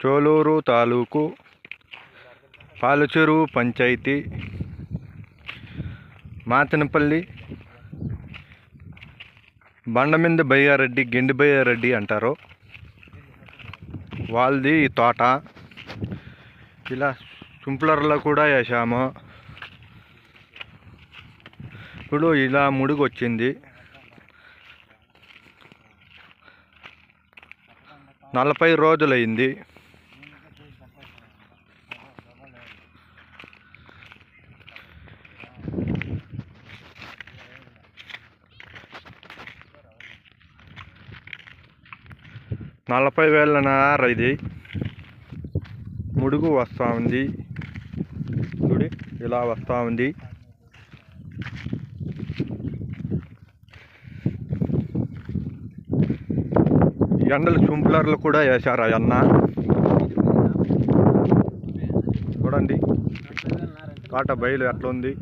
చోలూరు తాలూకు పాలచూరు పంచాయతీ మాతనపల్లి బండమింద బయ్యారెడ్డి గిండి బయ్యారెడ్డి అంటారు. వాళ్ళది తోట. ఇలా సింప్లర్లో కూడా వేసాము ఇప్పుడు ఇలా ముడుగు వచ్చింది నలభై రోజులైంది. నలభై వేల నార ఇది ముడుగు వస్తూ ఉంది చూడి ఇలా వస్తూ ఉంది ఎండలు చుంపులర్లు కూడా వేశారు అన్న? చూడండి. కాట బయలు ఎట్లా ఉంది